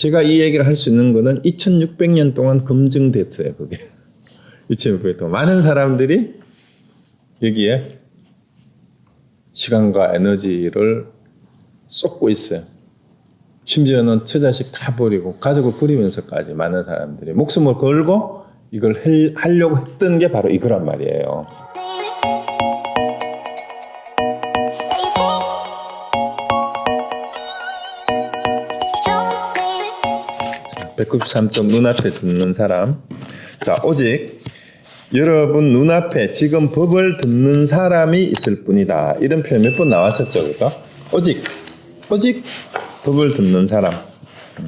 제가 이 얘기를 할 수 있는 거는 2600년 동안 검증됐어요, 그게. 2600년 동안. 많은 사람들이 여기에 시간과 에너지를 쏟고 있어요. 심지어는 처자식 다 버리고 가족을 버리면서까지 많은 사람들이 목숨을 걸고 이걸 할- 하려고 했던 게 바로 이거란 말이에요. 193점 눈앞에 듣는 사람. 자, 오직 여러분 눈앞에 지금 법을 듣는 사람이 있을 뿐이다. 이런 표현 몇 번 나왔었죠. 그죠? 오직, 오직 법을 듣는 사람. 음.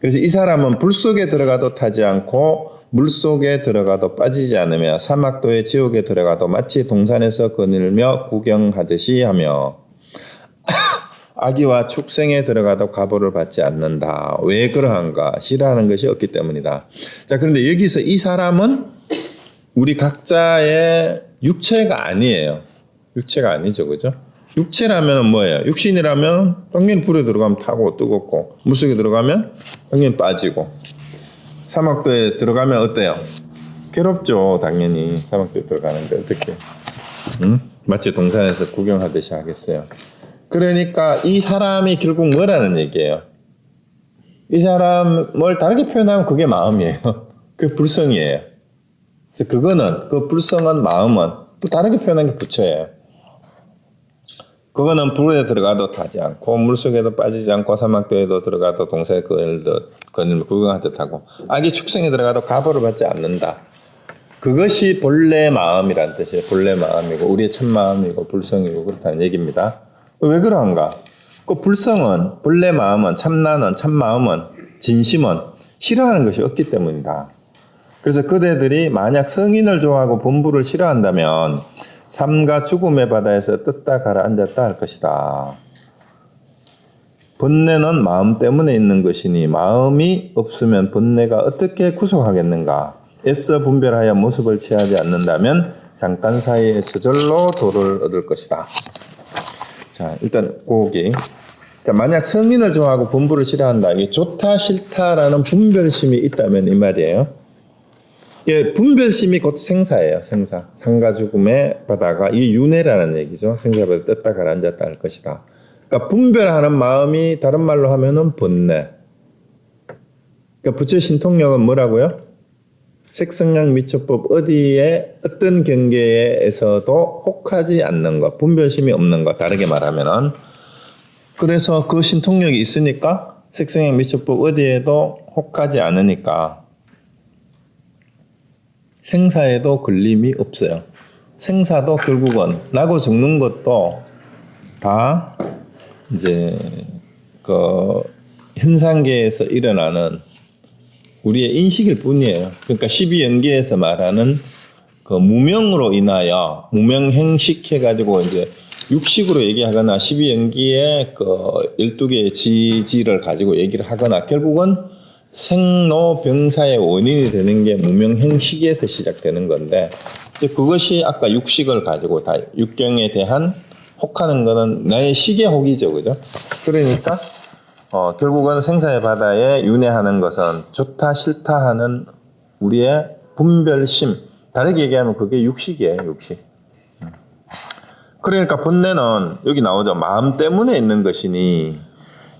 그래서 이 사람은 불 속에 들어가도 타지 않고 물 속에 들어가도 빠지지 않으며 사막도의 지옥에 들어가도 마치 동산에서 거닐며 구경하듯이 하며 아기와 축생에 들어가도 가보를 받지 않는다. 왜 그러한가? 싫어하는 것이 없기 때문이다. 자, 그런데 여기서 이 사람은 우리 각자의 육체가 아니에요. 육체가 아니죠. 그죠? 육체라면 뭐예요? 육신이라면 당연히 불에 들어가면 타고 뜨겁고 물속에 들어가면 당연히 빠지고 사막도에 들어가면 어때요? 괴롭죠. 당연히 사막도에 들어가는데 어떻게? 응? 마치 동산에서 구경하듯이 하겠어요. 그러니까 이 사람이 결국 뭐라는 얘기예요? 이 사람을 다르게 표현하면 그게 마음이에요. 그게 불성이에요. 그래서 그거는 그 불성은 마음은 또 다르게 표현한 게 부처예요. 그거는 불에 들어가도 타지 않고 물속에도 빠지지 않고 사막도에도 들어가도 동사에 거닐듯 거닐며 구경하듯 하고 악이 축생에 들어가도 가보를 받지 않는다. 그것이 본래 마음이란 뜻이에요. 본래 마음이고 우리의 참 마음이고 불성이고 그렇다는 얘기입니다. 왜 그런가? 그 불성은 본래 마음은 참나는 참 마음은 진심은 싫어하는 것이 없기 때문이다. 그래서 그대들이 만약 성인을 좋아하고 본부를 싫어한다면 삶과 죽음의 바다에서 뜯다 가라앉았다 할 것이다. 본내는 마음 때문에 있는 것이니 마음이 없으면 본내가 어떻게 구속하겠는가? 애써 분별하여 모습을 취하지 않는다면 잠깐 사이에 저절로 도를 얻을 것이다. 자, 일단 고기. 자, 만약 성인을 좋아하고 본부를 싫어한다. 이게 좋다, 싫다라는 분별심이 있다면 이 말이에요. 예, 분별심이 곧 생사예요, 생사. 상가 죽음의 바다가 이 윤회라는 얘기죠. 생사바다 떴다 가라앉았다 할 것이다. 그러니까 분별하는 마음이 다른 말로 하면은 번뇌. 그러니까 부처 신통력은 뭐라고요? 색성량 미처법 어디에 어떤 경계에서도 혹하지 않는 것, 분별심이 없는 것. 다르게 말하면은 그래서 그 신통력이 있으니까 색성량 미처법 어디에도 혹하지 않으니까 생사에도 걸림이 없어요. 생사도 결국은 나고 죽는 것도 다 이제 그 현상계에서 일어나는 우리의 인식일 뿐이에요. 그러니까 12연계에서 말하는 그 무명으로 인하여 무명행식 해 가지고 이제 육식으로 얘기하거나 12연기의 그 12개의 지지를 가지고 얘기를 하거나 결국은 생로병사의 원인이 되는 게 무명행식에서 시작되는 건데 그것이 아까 육식을 가지고 다 육경에 대한 혹하는 거는 나의 식의 혹이죠, 그죠? 그러니까 어, 결국은 생사의 바다에 윤회하는 것은 좋다 싫다 하는 우리의 분별심 다르게 얘기하면 그게 육식이에요, 육식. 음. 그러니까 본래는 여기 나오죠. 마음 때문에 있는 것이니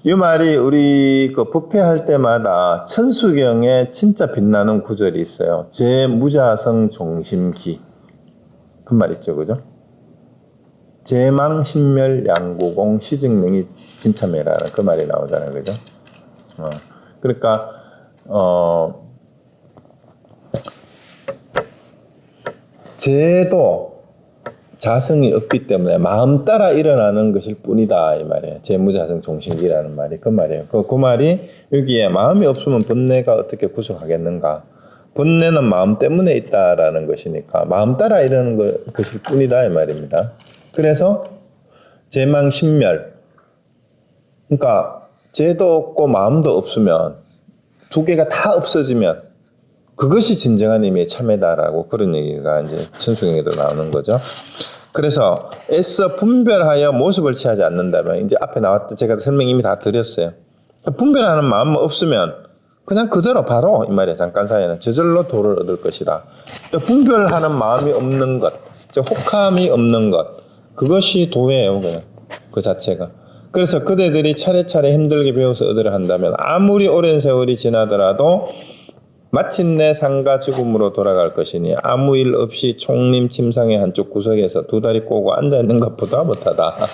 이 말이 우리 그 부패할 때마다 천수경에 진짜 빛나는 구절이 있어요. 제 무자성 종심기 그 말 있죠, 그죠? 제망 신멸 양구공 시증명이 진참해라는 그 말이 나오잖아요, 그죠? 어, 그러니까 어 제도 자성이 없기 때문에 마음 따라 일어나는 것일 뿐이다 이 말이에요. 재무자성 종신기라는 말이 그 말이에요. 그, 그 말이 여기에 마음이 없으면 본내가 어떻게 구속하겠는가? 본내는 마음 때문에 있다라는 것이니까 마음 따라 것, 것일 뿐이다 이 말입니다. 그래서 재망 신멸 그러니까 죄도 없고 마음도 없으면 두 개가 다 없어지면 그것이 진정한 의미의 참회다라고 그런 얘기가 이제 천수경에도 나오는 거죠. 그래서 애써 분별하여 모습을 취하지 않는다면 이제 앞에 나왔던 제가 설명 이미 다 드렸어요. 분별하는 마음 없으면 그냥 그대로 바로 이 말이야 잠깐 사이에는 저절로 도를 얻을 것이다. 또 분별하는 마음이 없는 것, 저 혹함이 없는 것, 그것이 도예요, 그냥 그 자체가. 그래서 그대들이 차례차례 힘들게 배워서 얻으려 한다면 아무리 오랜 세월이 지나더라도 마침내 상가 죽음으로 돌아갈 것이니 아무 일 없이 총림 침상의 한쪽 구석에서 두 다리 꼬고 앉아 있는 것보다 못하다.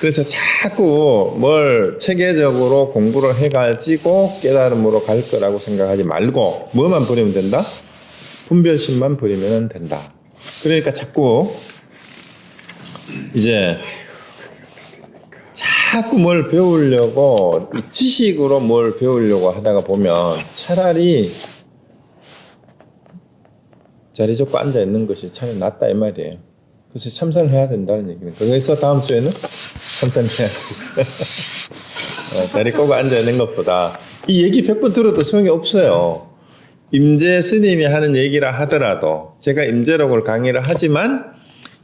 그래서 자꾸 뭘 체계적으로 공부를 해가지고 깨달음으로 갈 거라고 생각하지 말고 뭐만 버리면 된다? 분별심만 버리면 된다. 그러니까 자꾸 이제 자꾸 뭘 배우려고 이 지식으로 뭘 배우려고 하다가 보면 차라리 자리 잡고 앉아 있는 것이 차라리 낫다 이 말이에요. 그래서 참선해야 된다는 얘기는. 그래서 다음 주에는 참선해야 돼. 어, 자리 꼬고 앉아 있는 것보다 이 얘기 100번 들어도 소용이 없어요. 임재 스님이 하는 얘기라 하더라도 제가 임재록을 강의를 하지만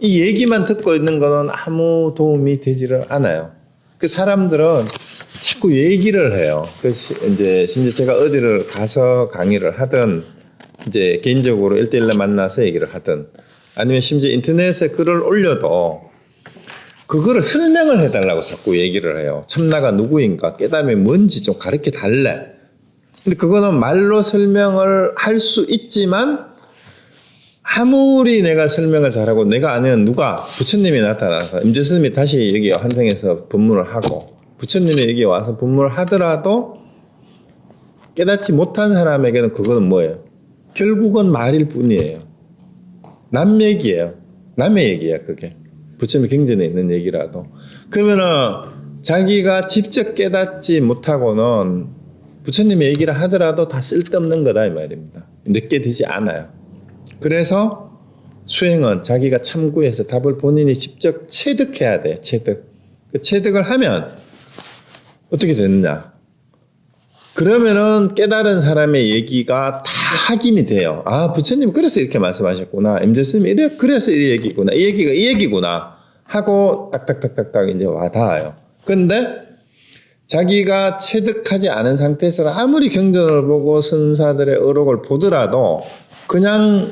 이 얘기만 듣고 있는 거는 아무 도움이 되지를 않아요. 그 사람들은 자꾸 얘기를 해요. 그 시- 이제 심지어 제가 어디를 가서 강의를 하든 이제 개인적으로 일대일로 만나서 얘기를 하든 아니면 심지어 인터넷에 글을 올려도 그거를 설명을 해달라고 자꾸 얘기를 해요. 참나가 누구인가 깨달음이 뭔지 좀 가르쳐 달래. 근데 그거는 말로 설명을 할 수 있지만 아무리 내가 설명을 잘하고 내가 아는 누가 부처님이 나타나서 임재스님이 다시 여기 환생해서 법문을 하고 부처님이 여기 와서 법문을 하더라도 깨닫지 못한 사람에게는 그거는 뭐예요? 결국은 말일 뿐이에요. 남 얘기예요. 남의 얘기야 그게. 부처님 경전에 있는 얘기라도. 그러면은 자기가 직접 깨닫지 못하고는 부처님의 얘기를 하더라도 다 쓸데없는 거다 이 말입니다. 늦게 되지 않아요. 그래서 수행은 자기가 참고해서 답을 본인이 직접 체득해야 돼. 체득. 그 체득을 하면 어떻게 되느냐? 그러면은 깨달은 사람의 얘기가 다 확인이 돼요. 아, 부처님 그래서 이렇게 말씀하셨구나. 임재 스님 이래 그래서 이 얘기구나. 이 얘기가 이 얘기구나. 하고 딱딱딱딱딱 이제 와 닿아요. 근데 자기가 체득하지 않은 상태에서 아무리 경전을 보고 선사들의 어록을 보더라도 그냥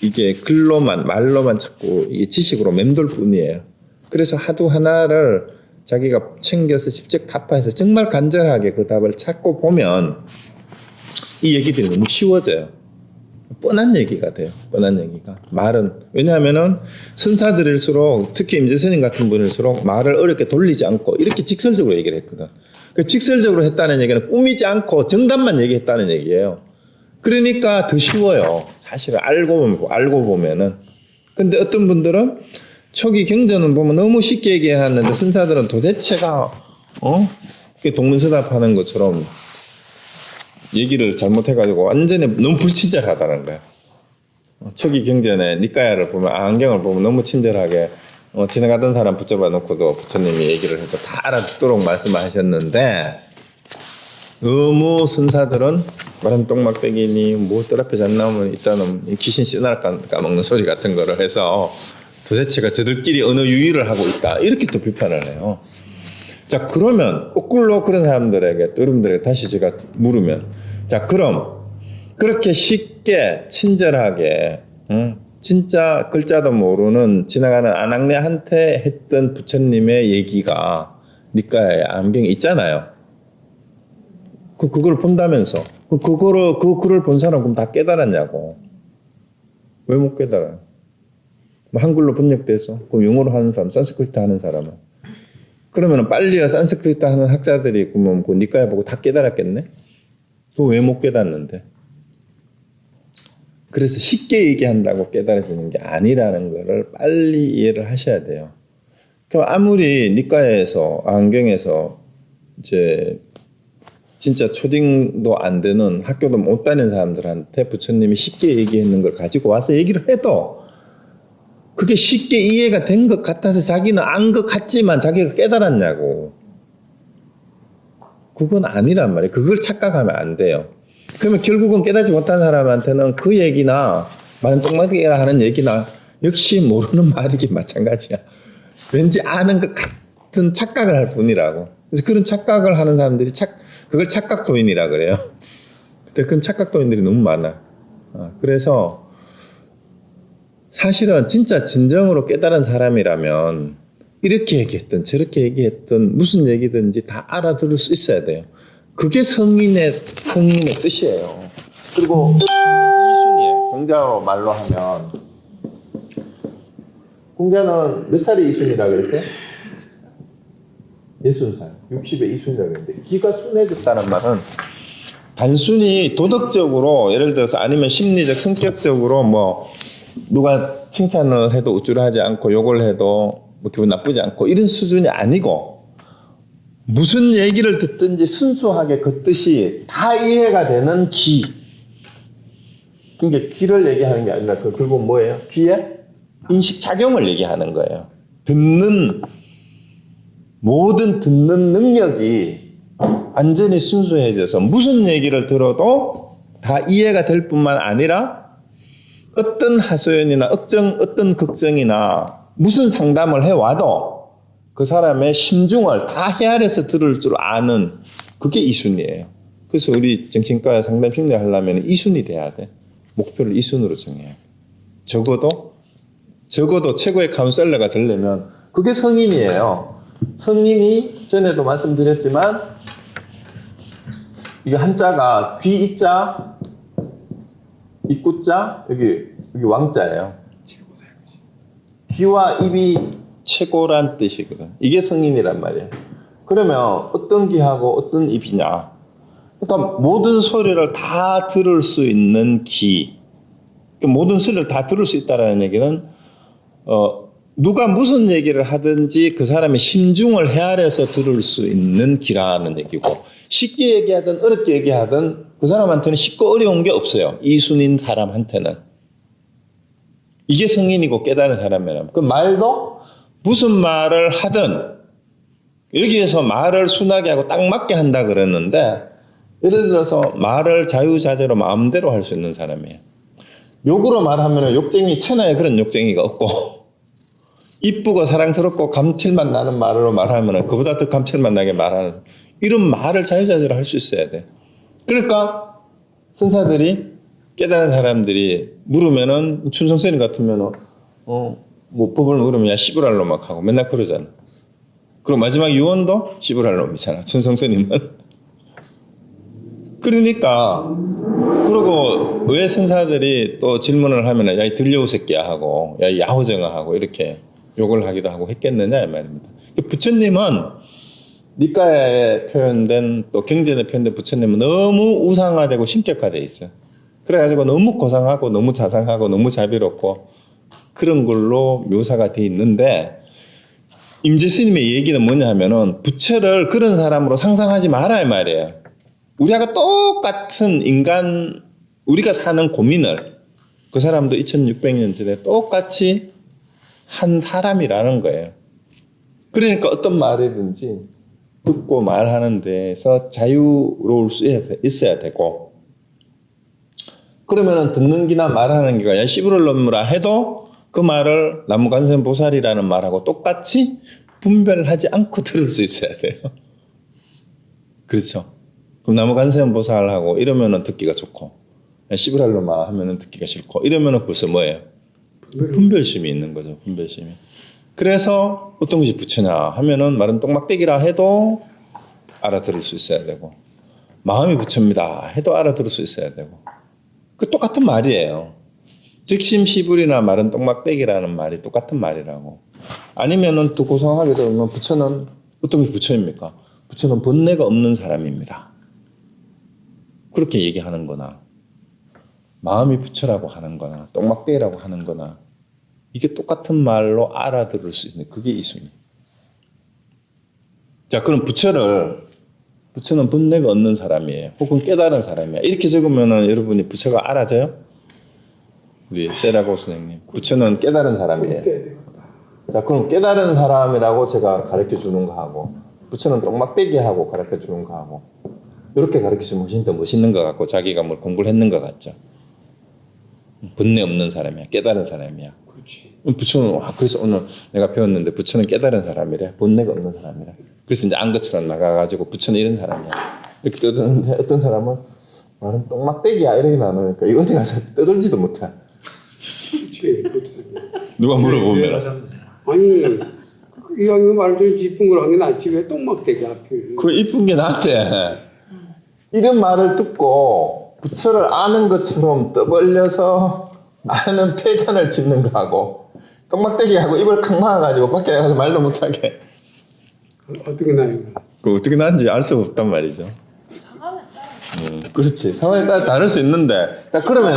이게 글로만 말로만 자꾸 이게 지식으로 맴돌 뿐이에요. 그래서 하도 하나를 자기가 챙겨서 직접 답해서 정말 간절하게 그 답을 찾고 보면 이 얘기들이 너무 쉬워져요. 뻔한 얘기가 돼요. 뻔한 얘기가. 말은 왜냐하면은 선사들일수록 특히 임재스님 같은 분일수록 말을 어렵게 돌리지 않고 이렇게 직설적으로 얘기를 했거든. 그 직설적으로 했다는 얘기는 꾸미지 않고 정답만 얘기했다는 얘기예요. 그러니까 더 쉬워요. 사실은 알고 보면 알고 보면은. 근데 어떤 분들은 초기 경전은 보면 너무 쉽게 얘기해놨는데 선사들은 도대체가 어 동문서답하는 것처럼 얘기를 잘못해가지고 완전히 너무 불친절하다는 거야. 어, 초기 경전에 니까야를 보면 아, 안경을 보면 너무 친절하게 어, 지나가던 사람 붙잡아 놓고도 부처님이 얘기를 해도 다 알아듣도록 말씀하셨는데 너무 선사들은 마른 똥막대기니 뭐뜰 앞에 잣 나오면 일단은 귀신 씨날 까먹는 소리 같은 거를 해서 도대체가 저들끼리 어느 유의를 하고 있다 이렇게 또 비판을 해요. 자 그러면 거꾸로 그런 사람들에게 또 여러분들에게 다시 제가 물으면 자 그럼 그렇게 쉽게 친절하게 응? 진짜 글자도 모르는 지나가는 안악내한테 했던 부처님의 얘기가 니까의 안경에 있잖아요. 그 그걸 본다면서 그 그거를 그 글을 본 사람 그럼 다 깨달았냐고 왜 못 깨달아요? 뭐 한글로 번역돼서 그럼 영어로 하는 사람, 산스크리트 하는 사람은 그러면 빨리 산스크리트 하는 학자들이 그러면 그 니까야 보고 다 깨달았겠네? 그 왜 못 깨닫는데? 그래서 쉽게 얘기한다고 깨달아지는 게 아니라는 거를 빨리 이해를 하셔야 돼요. 그 아무리 니까야에서 안경에서 이제 진짜 초딩도 안 되는 학교도 못 다니는 사람들한테 부처님이 쉽게 얘기했는 걸 가지고 와서 얘기를 해도 그게 쉽게 이해가 된 것 같아서 자기는 안 것 같지만 자기가 깨달았냐고. 그건 아니란 말이에요. 그걸 착각하면 안 돼요. 그러면 결국은 깨닫지 못한 사람한테는 그 얘기나 많은 똥마디라 하는 얘기나 역시 모르는 말이긴 마찬가지야. 왠지 아는 것 같은 착각을 할 뿐이라고. 그래서 그런 착각을 하는 사람들이 착 그걸 착각도인이라 그래요. 근데 그런 착각도인들이 너무 많아. 어, 그래서 사실은 진짜 진정으로 깨달은 사람이라면 이렇게 얘기했든 저렇게 얘기했든 무슨 얘기든지 다 알아들을 수 있어야 돼요. 그게 성인의 성인의 뜻이에요. 그리고 이순이에요. 공자로 말로 하면 공자는 몇 살에 이순이라 그랬어요? 예순 살, 60에 이순이라 그랬는데 기가 순해졌다는 말은 단순히 도덕적으로 예를 들어서 아니면 심리적 성격적으로 뭐 누가 칭찬을 해도 우쭐하지 않고 욕을 해도 뭐 기분 나쁘지 않고 이런 수준이 아니고 무슨 얘기를 듣든지 순수하게 그 뜻이 다 이해가 되는 기. 그러니까 귀를 얘기하는 게 아니라 그 결국 뭐예요? 귀에 인식 작용을 얘기하는 거예요. 듣는 모든 듣는 능력이 완전히 순수해져서 무슨 얘기를 들어도 다 이해가 될 뿐만 아니라 어떤 하소연이나 억정, 어떤 걱정이나 무슨 상담을 해와도 그 사람의 심중을 다 헤아려서 들을 줄 아는 그게 이순이에요. 그래서 우리 정신과 상담 심리 하려면 이순이 돼야 돼. 목표를 이순으로 정해야 돼. 적어도 적어도 최고의 카운셀러가 되려면 그게 성인이에요. 성인이 전에도 말씀드렸지만 이게 한자가 귀 이자 입구자 여기 여기 왕자예요. 귀와 입이 최고란 뜻이거든. 이게 성인이란 말이에요. 그러면 어떤 귀하고 어떤 입이냐? 그러니까 모든 소리를 다 들을 수 있는 귀. 그 모든 소리를 다 들을 수 있다라는 얘기는 어 누가 무슨 얘기를 하든지 그 사람의 심중을 헤아려서 들을 수 있는 귀라는 얘기고 쉽게 얘기하든 어렵게 얘기하든 그 사람한테는 쉽고 어려운 게 없어요. 이순인 사람한테는. 이게 성인이고 깨달은 사람이라면. 그 말도 무슨 말을 하든 여기에서 말을 순하게 하고 딱 맞게 한다 그랬는데 예를 들어서 말을 자유자재로 마음대로 할 수 있는 사람이에요. 욕으로 말하면 욕쟁이 천하에 그런 욕쟁이가 없고 이쁘고 사랑스럽고 감칠맛 나는 말로 말하면 그보다 더 감칠맛 나게 말하는 이런 말을 자유자재로 할 수 있어야 돼. 그러니까 선사들이 깨달은 사람들이 물으면은 춘성선이 같으면은 어뭐 법을 물으면 야 시부랄로 막 하고 맨날 그러잖아. 그리고 마지막 유언도 시부랄 놈이잖아. 춘성선님은. 그러니까 그리고 왜 선사들이 또 질문을 하면 야이 들려오 새끼야 하고 야이 야호정아 하고 이렇게 욕을 하기도 하고 했겠느냐 이 말입니다. 부처님은 니까에 표현된 또 경전에 표현된 부처님은 너무 우상화되고 신격화돼 있어. 그래가지고 너무 고상하고 너무 자상하고 너무 자비롭고 그런 걸로 묘사가 돼 있는데 임재 스님의 얘기는 뭐냐 하면은 부처를 그런 사람으로 상상하지 이 말이에요. 우리가 똑같은 인간 우리가 사는 고민을 그 사람도 2600년 전에 똑같이 한 사람이라는 거예요. 그러니까 어떤 말이든지 듣고 말하는 데서 자유로울 수 있어야 되고 그러면은 듣는 기나 말하는 기가 야 씨부를 넘으라 해도 그 말을 나무간선 보살이라는 말하고 똑같이 분별하지 않고 들을 수 있어야 돼요. 그렇죠. 그럼 나무간선 보살하고 이러면은 듣기가 좋고 야 씨부랄로마 하면은 듣기가 싫고 이러면은 벌써 뭐예요? 분별심이 있는 거죠. 분별심이. 그래서 어떤 것이 부처냐 하면은 말은 똥막대기라 해도 알아들을 수 있어야 되고 마음이 부처입니다 해도 알아들을 수 있어야 되고 그 똑같은 말이에요. 즉심 시불이나 말은 똥막대기라는 말이 똑같은 말이라고. 아니면은 또 고상하게 되면 부처는 어떤 게 부처입니까? 부처는 번뇌가 없는 사람입니다. 그렇게 얘기하는 거나 마음이 부처라고 하는 거나 똥막대기라고 하는 거나 이게 똑같은 말로 알아들을 수 있는 그게 이순이. 자, 그럼 부처를 부처는 번뇌가 없는 사람이에요. 혹은 깨달은 사람이야. 이렇게 적으면은 여러분이 부처가 알아져요? 우리 세라고 선생님. 부처는 깨달은 사람이에요. 자, 그럼 깨달은 사람이라고 제가 가르쳐 주는 거 하고 부처는 똥막대기 하고 가르쳐 주는 거 하고 이렇게 가르쳐 주면 훨씬 더 멋있는 것 같고 자기가 뭘 공부를 했는 것 같죠. 번뇌 없는 사람이야. 깨달은 사람이야. 그렇지. 부처는 와 그래서 오늘 내가 배웠는데 부처는 깨달은 사람이래 본내가 없는 사람이래 그래서 이제 안 것처럼 나가가지고 부처는 이런 사람이야 이렇게 떠드는데 어떤 사람은 말은 똥막대기야 이렇게 나누니까 이거 어디 가서 떠들지도 못해 그렇지. 누가 물어보면 아니 그 이왕이면 말좀 이쁜 걸 한 게 낫지 왜 똥막대기 하필. 그 이쁜 게 낫대 이런 말을 듣고 부처를 아는 것처럼 떠벌려서 아는 폐단을 짓는 거하고 똥막대기하고 입을 칵 막아가지고 밖에 나가서 말도 못하게. 어떻게 나요? 그 어떻게 나는지 알 수가 없단 말이죠. 음, 그렇지. 상황에 따라 다를 수 있는데. 자 그러면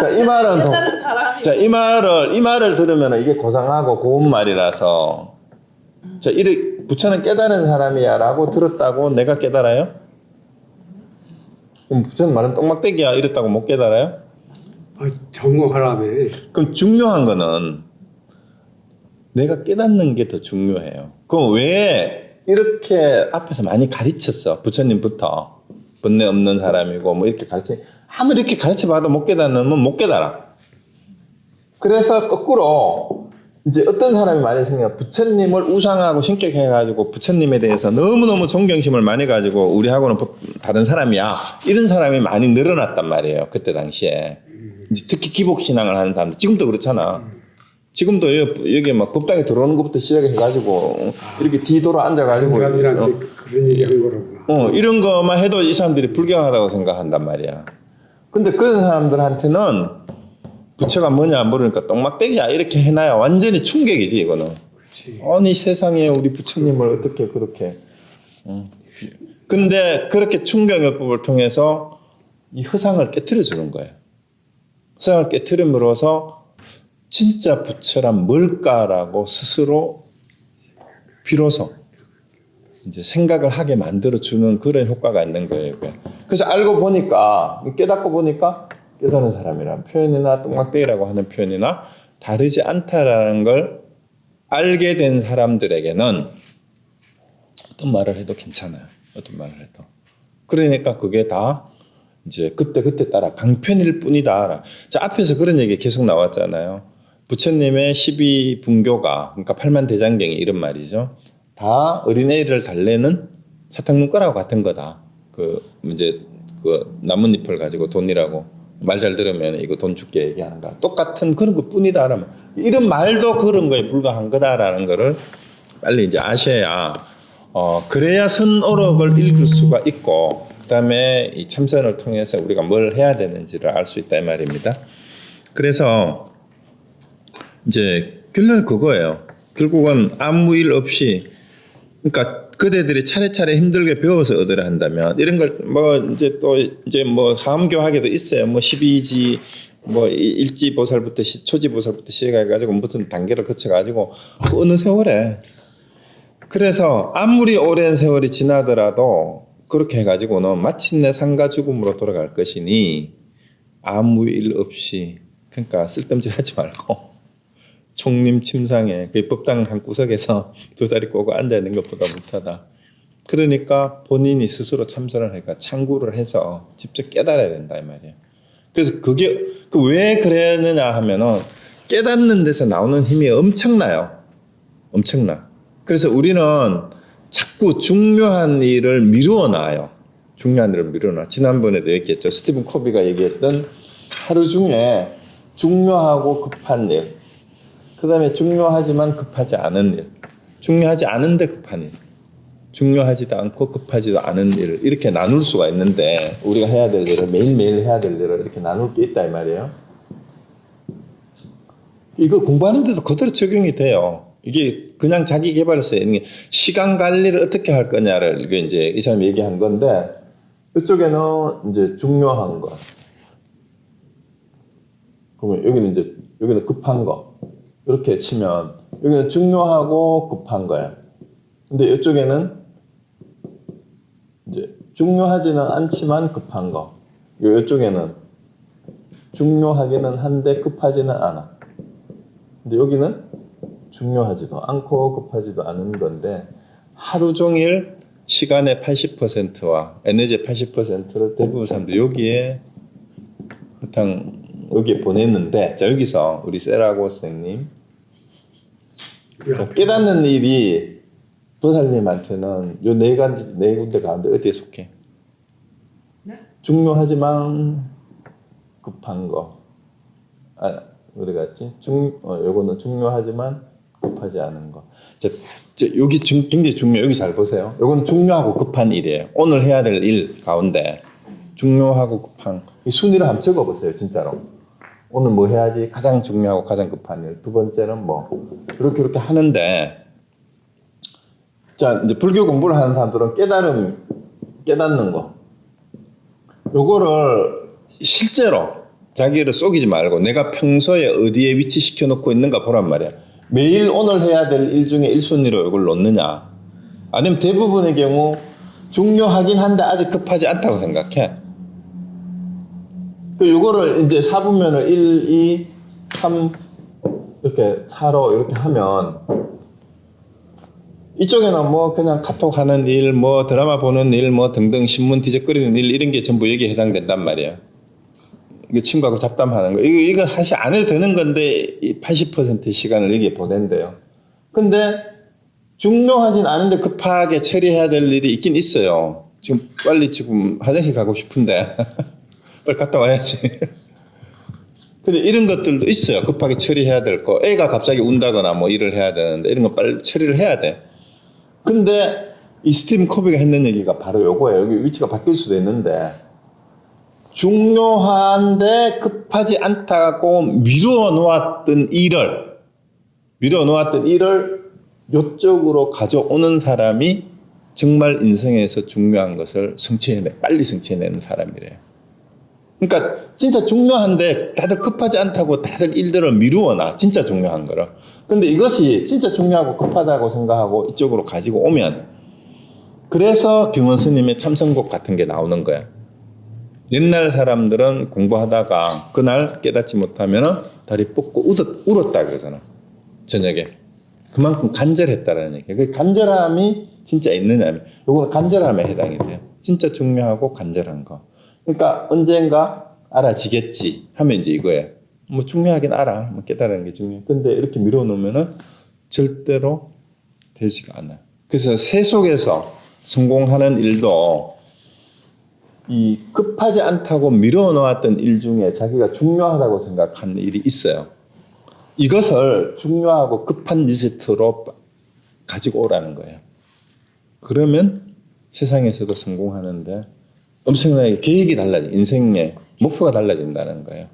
자이 말은 더- 다른 사람이. 자, 이 말을 이 말을 들으면 이게 고상하고 고운 말이라서. 자, 이르 부처는 깨달은 사람이야라고 들었다고 내가 깨달아요? 그럼 부처는 말은 똥막대기야 이랬다고 못 깨달아요? 아, 정확하라며. 그럼 중요한 거는 내가 깨닫는 게 더 중요해요. 그럼 왜 이렇게 앞에서 많이 가르쳤어? 부처님부터 번뇌 없는 사람이고 뭐 이렇게 가르쳐 아무리 이렇게 가르쳐 봐도 못 깨닫는 못 깨달아. 그래서 거꾸로 이제 어떤 사람이 많이 생겨? 부처님을 우상하고 신격해가지고 부처님에 대해서 너무너무 존경심을 많이 가지고 우리하고는 법- 다른 사람이야. 이런 사람이 많이 늘어났단 말이에요 그때 당시에. 이제 특히 기복신앙을 하는 사람들. 지금도 그렇잖아. 지금도 여기, 여기 막 법당에 들어오는 것부터 시작해가지고 이렇게 뒤돌아 앉아가지고 어, 그런 얘기 한 거라고. 어, 이런 거만 해도 이 사람들이 불경하다고 생각한단 말이야. 근데 그런 사람들한테는 부처가 뭐냐 모르니까 똥막대기야 이렇게 해놔야 완전히 충격이지 이거는. 그렇지. 아니 세상에 우리 부처님을 어떻게 그렇게. 응. 근데 그렇게 충격요법을 통해서 이 허상을 깨뜨려 주는 거예요. 허상을 깨뜨림으로써 진짜 부처란 뭘까라고 스스로 비로소 이제 생각을 하게 만들어 주는 그런 효과가 있는 거예요. 그래서 알고 보니까 깨닫고 보니까 깨닫는 사람이란 표현이나 똥막대기라고 하는 표현이나 다르지 않다라는 걸 알게 된 사람들에게는 어떤 말을 해도 괜찮아요. 어떤 말을 해도. 그러니까 그게 다 이제 그때 그때 따라 방편일 뿐이다. 자 앞에서 그런 얘기 계속 나왔잖아요. 부처님의 12 분교가 그러니까 팔만 대장경이 이런 말이죠. 다 어린애를 달래는 사탕 눈가라고 같은 거다. 그 이제 그 나뭇잎을 가지고 돈이라고 말 잘 들으면 이거 돈 줄게 얘기하는 거 똑같은 그런 것 뿐이다 라면 이런 말도 그런 거에 불과한 거다라는 거를 빨리 이제 아셔야 어 그래야 선어록을 읽을 수가 있고 그다음에 이 참선을 통해서 우리가 뭘 해야 되는지를 알 수 있다 이 말입니다. 그래서 이제 결론은 그거예요. 결국은 아무 일 없이 그러니까 그대들이 차례차례 힘들게 배워서 얻으려 한다면 이런 걸 뭐 이제 또 이제 뭐 하암교학에도 있어요. 뭐 12지 뭐 일지 보살부터 시, 초지 보살부터 시작해 가지고 무슨 단계를 거쳐 가지고 어느 세월에 그래서 아무리 오랜 세월이 지나더라도 그렇게 해 가지고는 마침내 상가 죽음으로 돌아갈 것이니 아무 일 없이 그러니까 쓸데없이 하지 말고 총림 침상에 그 법당 한 구석에서 두 다리 꼬고 앉아 있는 것보다 못하다. 그러니까 본인이 스스로 참선을 하니까 참고를 해서 직접 깨달아야 된다 이 말이에요. 그래서 그게 그 왜 그랬느냐 하면은 깨닫는 데서 나오는 힘이 엄청나요. 엄청나. 그래서 우리는 자꾸 중요한 일을 미루어 놔요. 중요한 일을 미루어 놔. 지난번에도 얘기했죠. 스티븐 코비가 얘기했던 하루 중에 중요하고 급한 일, 그 다음에 중요하지만 급하지 않은 일, 중요하지 않은데 급한 일, 중요하지도 않고 급하지도 않은 일을 이렇게 나눌 수가 있는데 우리가 해야 될 일을 매일매일 해야 될 일을 이렇게 나눌 게 있다 이 말이에요. 이거 공부하는데도 그대로 적용이 돼요. 이게 그냥 자기 개발에서 있는 게 시간 관리를 어떻게 할 거냐를 이게 이제 이 사람이 얘기한 건데 이쪽에는 이제 중요한 거. 그러면 여기는 이제 여기는 급한 거 이렇게 치면 여기는 중요하고 급한 거야. 근데 이쪽에는 이제 중요하지는 않지만 급한 거. 요- 이쪽에는 중요하기는 한데 급하지는 않아. 근데 여기는 중요하지도 않고 급하지도 않은 건데 하루 종일 시간의 80%와 에너지의 80%를 대부분 사람들 여기에 그냥 여기에 보냈는데 자 여기서 우리 세라고 선생님 자, 깨닫는 일이 도살님한테는 요 네 가지 네 군데 가운데 어디에 속해? 네? 중요하지만 급한 거. 아, 어디 갔지? 중, 어, 요거는 중요하지만 급하지 않은 거. 자, 자, 여기 중, 굉장히 중요. 여기 잘 보세요. 요건 중요하고 급한 일이에요. 오늘 해야 될 일 가운데 중요하고 급한 이 순위를 한번 적어 보세요, 진짜로. 오늘 뭐 해야지? 가장 중요하고 가장 급한 일. 두 번째는 뭐 이렇게 이렇게 하는데 자 이제 불교 공부를 하는 사람들은 깨달음 깨닫는 거 요거를 실제로 자기를 속이지 말고 내가 평소에 어디에 위치시켜 놓고 있는가 보란 말이야. 매일 오늘 해야 될 일 중에 1순위로 이걸 놓느냐. 아니면 대부분의 경우 중요하긴 한데 아직 급하지 않다고 생각해. 그 요거를 이제 사분면을 1, 2, 3 이렇게 4로 이렇게 하면 이쪽에는 뭐 그냥 카톡 하는 일, 뭐 드라마 보는 일, 뭐 등등 신문 뒤적거리는 일 이런 게 전부 여기에 해당된단 말이에요. 이거 친구하고 잡담하는 거. 이거, 이거 사실 안 해도 되는 건데 80%의 시간을 여기에 보낸대요. 근데 중요하진 않은데 급하게 처리해야 될 일이 있긴 있어요. 지금 빨리 지금 화장실 가고 싶은데 빨리 갔다 와야지. 근데 이런 것들도 있어요. 급하게 처리해야 될 거. 애가 갑자기 운다거나 뭐 일을 해야 되는데 이런 거 빨리 처리를 해야 돼. 근데 이 스티븐 코비가 했는 얘기가 바로 요거예요. 여기 위치가 바뀔 수도 있는데 중요한데 급하지 않다고 미루어 놓았던 일을 미루어 놓았던 일을 요쪽으로 가져오는 사람이 정말 인생에서 중요한 것을 성취해내 빨리 성취해내는 사람이래요. 그러니까 진짜 중요한데 다들 급하지 않다고 다들 일들을 미루어놔 진짜 중요한 거를. 근데 이것이 진짜 중요하고 급하다고 생각하고 이쪽으로 가지고 오면 그래서 경원 스님의 참선곡 같은 게 나오는 거야. 옛날 사람들은 공부하다가 그날 깨닫지 못하면은 다리 뻗고 울었, 울었 다 그러잖아. 저녁에. 그만큼 간절했다라는 얘기야. 그 간절함이 진짜 있느냐. 요거는 간절함에 해당이 돼요. 진짜 중요하고 간절한 거. 그러니까 언젠가 알아지겠지 하면 이제 이거예요. 뭐 중요하긴 알아. 뭐 깨달는 게 중요해. 근데 이렇게 밀어놓으면은 절대로 되지가 않아요. 그래서 세 속에서 성공하는 일도 이 급하지 않다고 밀어놓았던 일 중에 자기가 중요하다고 생각하는 일이 있어요. 이것을 중요하고 급한 리스트로 가지고 오라는 거예요. 그러면 세상에서도 성공하는데 엄청나게 계획이 달라져. 인생의 목표가 달라진다는 거예요.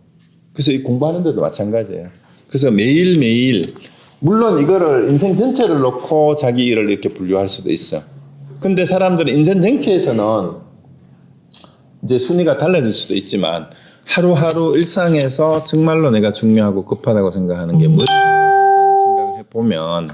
그래서 이 공부하는 데도 마찬가지예요. 그래서 매일매일 물론 이거를 인생 전체를 놓고 자기 일을 이렇게 분류할 수도 있어. 근데 사람들은 인생 전체에서는 이제 순위가 달라질 수도 있지만 하루하루 일상에서 정말로 내가 중요하고 급하다고 생각하는 게 뭔지 생각을 해보면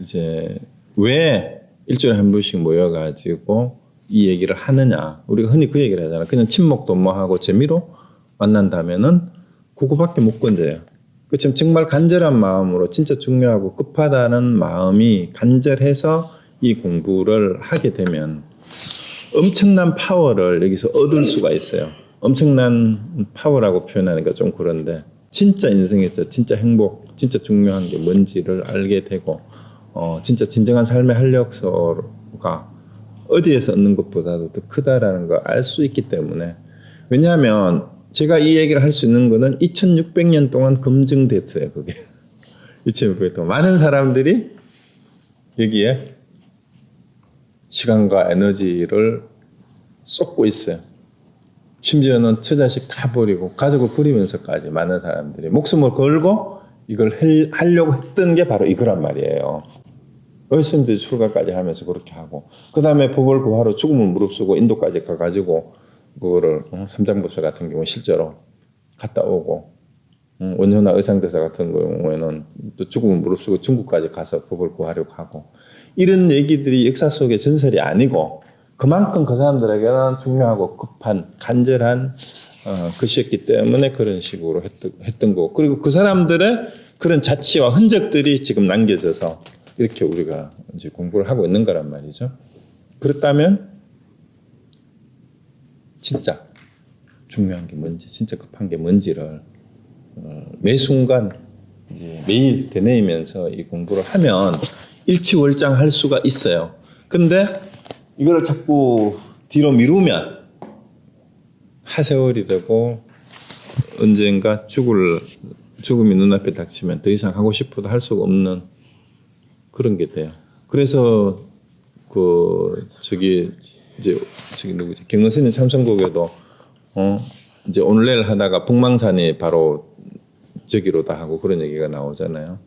이제 왜 일주일에 한 번씩 모여가지고 이 얘기를 하느냐. 우리가 흔히 그 얘기를 하잖아. 그냥 친목도 뭐 하고 재미로 만난다면은 그거밖에 못 건져요. 그렇지만 정말 간절한 마음으로 진짜 중요하고 급하다는 마음이 간절해서 이 공부를 하게 되면 엄청난 파워를 여기서 얻을 수가 있어요. 엄청난 파워라고 표현하니까 좀 그런데 진짜 인생에서 진짜 행복, 진짜 중요한 게 뭔지를 알게 되고 어, 진짜 진정한 삶의 활력소가 어디에서 얻는 것보다도 더 크다라는 걸 알 수 있기 때문에 왜냐하면 제가 이 얘기를 할 수 있는 거는 2600년 동안 검증됐어요. 그게 2600년 동안 많은 사람들이 여기에 시간과 에너지를 쏟고 있어요. 심지어는 처자식 다 버리고 가족을 버리면서까지 많은 사람들이 목숨을 걸고 이걸 할- 하려고 했던 게 바로 이거란 말이에요. 열심히 출가까지 하면서 그렇게 하고 그 다음에 법을 구하러 죽음을 무릅쓰고 인도까지 가가지고 그거를 어, 삼장법사 같은 경우 실제로 갔다 오고 음, 원효나 의상대사 같은 경우에는 또 죽음을 무릅쓰고 중국까지 가서 법을 구하려고 하고 이런 얘기들이 역사 속의 전설이 아니고 그만큼 그 사람들에게는 중요하고 급한 간절한 어, 것이었기 때문에 그런 식으로 했던, 했던 거고 그리고 그 사람들의 그런 자취와 흔적들이 지금 남겨져서 이렇게 우리가 이제 공부를 하고 있는 거란 말이죠. 그렇다면 진짜 중요한 게 뭔지 진짜 급한 게 뭔지를 어, 매 순간 이제 매일 되뇌이면서 이 공부를 하면 일치월장 할 수가 있어요. 근데 이거를 자꾸 뒤로 미루면 하세월이 되고 언젠가 죽을 죽음이 눈앞에 닥치면 더 이상 하고 싶어도 할 수가 없는 그런 게 돼요. 그래서 그 저기 이제 저기 누구지 경은스님 참선곡에도 어 이제 오늘내일 하다가 북망산이 바로 저기로다 하고 그런 얘기가 나오잖아요.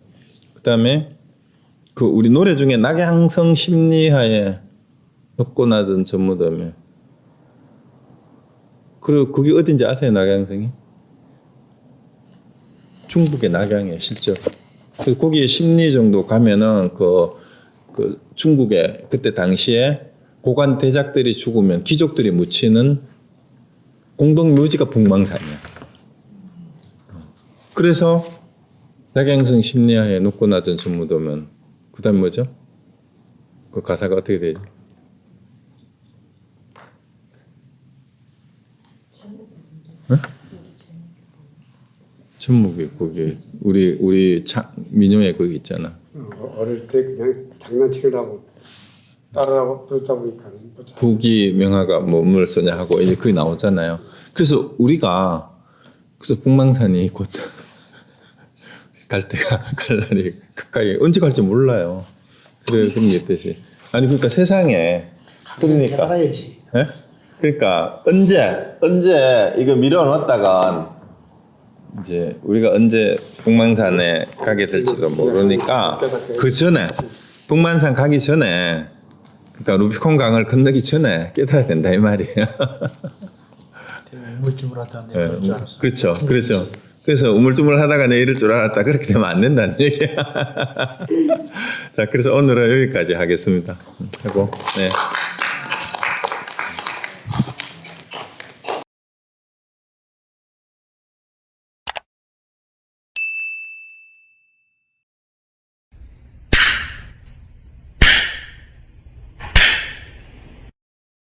그다음에 그 우리 노래 중에 낙양성 심리하에 높고 낮은 전무덤에 그리고 그게 어딘지 아세요 낙양성이? 중국의 낙양이에요 실제로. 그래서 거기에 심리 정도 가면은 그, 그 중국의 그때 당시에 고관 대작들이 죽으면 귀족들이 묻히는 공동 묘지가 북망산이야. 그래서 낙양성 심리하에 높고 낮은 전무도면 그다음 뭐죠? 그 가사가 어떻게 되죠? 전목이 거기 우리 우리 차, 민요에 거기 있잖아. 어, 어릴 때 그냥 장난치려고 따라하고 그러다 보니까 부기 명화가 뭐뭘 쓰냐 하고 이제 그게 나오잖아요. 그래서 우리가 그래서 북망산이 곧 갈 때가 갈 날이 가까이 언제 갈지 몰라요. 그래 그런 게 있듯이 아니 그러니까 세상에 그러니까. 예? 그러니까 언제 언제 이거 미뤄놨다간 이제 우리가 언제 북망산에 가게 될지도 모르니까 그 전에 북만산 가기 전에 그러니까 루비콘 강을 건너기 전에 깨달아야 된다 이 말이에요. 우물쭈물 하다 예, 줄 알았어. 그렇죠, 그렇죠. 그래서 우물쭈물 하다가 내 이럴 줄 알았다 그렇게 되면 안 된다는 얘기야. 자, 그래서 오늘은 여기까지 하겠습니다. 하고 네.